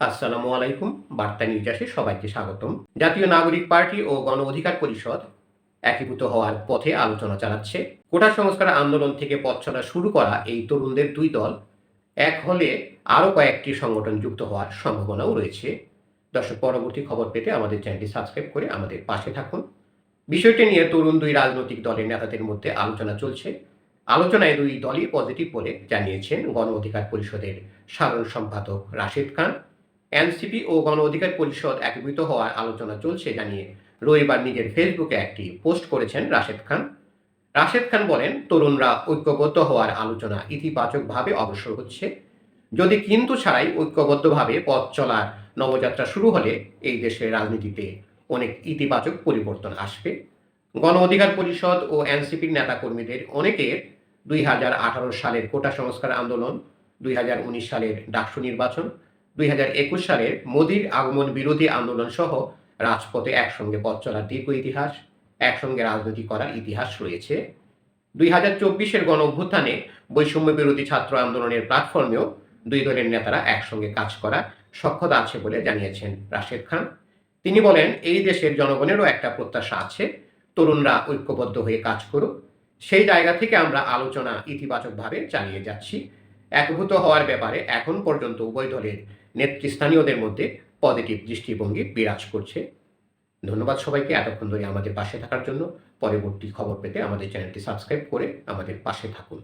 আসসালামু আলাইকুম, বার্তা নির্যাসে সবাইকে স্বাগতম। জাতীয় নাগরিক পার্টি ও গণ অধিকার পরিষদ একীভূত হওয়ার পথে আলোচনা চালাচ্ছে। কোটা সংস্কার আন্দোলন থেকে পথ চলা শুরু করা এই তরুণদের দুই দল এক হলে আরও কয়েকটি সংগঠন যুক্ত হওয়ার সম্ভাবনাও রয়েছে। দর্শক, পরবর্তী খবর পেতে আমাদের চ্যানেলটি সাবস্ক্রাইব করে আমাদের পাশে থাকুন। বিষয়টি নিয়ে তরুণ দুই রাজনৈতিক দলের নেতাদের মধ্যে আলোচনা চলছে। আলোচনায় দুই দলই পজিটিভ বলে জানিয়েছেন গণ অধিকার পরিষদের সাধারণ সম্পাদক রাশেদ খান। এনসিপি ও গণ অধিকার পরিষদ একীভূত হওয়ার আলোচনা চলছে জানিয়ে রবিবার নিজের ফেসবুকে একটি পোস্ট করেছেন রাশেদ খান। রাশেদ খান বলেন, তরুণরা ঐক্যবদ্ধ হওয়ার আলোচনা ইতিবাচকভাবে অগ্রসর হচ্ছে। যদি কিন্তু ছাড়াই ঐক্যবদ্ধভাবে পথ চলার নবযাত্রা শুরু হলে এই দেশের রাজনীতিতে অনেক ইতিবাচক পরিবর্তন আসবে। গণ অধিকার পরিষদ ও এনসিপির নেতাকর্মীদের অনেকের দুই হাজার আঠারো সালের কোটা সংস্কার আন্দোলন, দুই হাজার উনিশ সালের ডাকসু নির্বাচন দুই হাজার একুশ সালের মোদির আগমন বিরোধী আন্দোলন সহ রাজপথে একসঙ্গে পথ চলার দীর্ঘ ইতিহাস, একসঙ্গে রাজনীতি করার ইতিহাস রয়েছে। দুই হাজার চব্বিশের গণ অভ্যুত্থানে বৈষম্য বিরোধী ছাত্র আন্দোলনের প্ল্যাটফর্মেও দুই দলের নেতারা একসঙ্গে কাজ করার সক্ষতা আছে বলে জানিয়েছেন রাশেদ খান। তিনি বলেন, এই দেশের জনগণেরও একটা প্রত্যাশা আছে, তরুণরা ঐক্যবদ্ধ হয়ে কাজ করুক। সেই জায়গা থেকে আমরা আলোচনা ইতিবাচকভাবে চালিয়ে যাচ্ছি। একভূত হওয়ার ব্যাপারে এখন পর্যন্ত উভয় দলের নেতৃস্থানীয়দের মধ্যে পজিটিভ দৃষ্টিভঙ্গি বিরাজ করছে। ধন্যবাদ সবাইকে এতক্ষণ ধরে আমাদের পাশে থাকার জন্য। পরবর্তী খবর পেতে আমাদের চ্যানেলটি সাবস্ক্রাইব করে আমাদের পাশে থাকুন।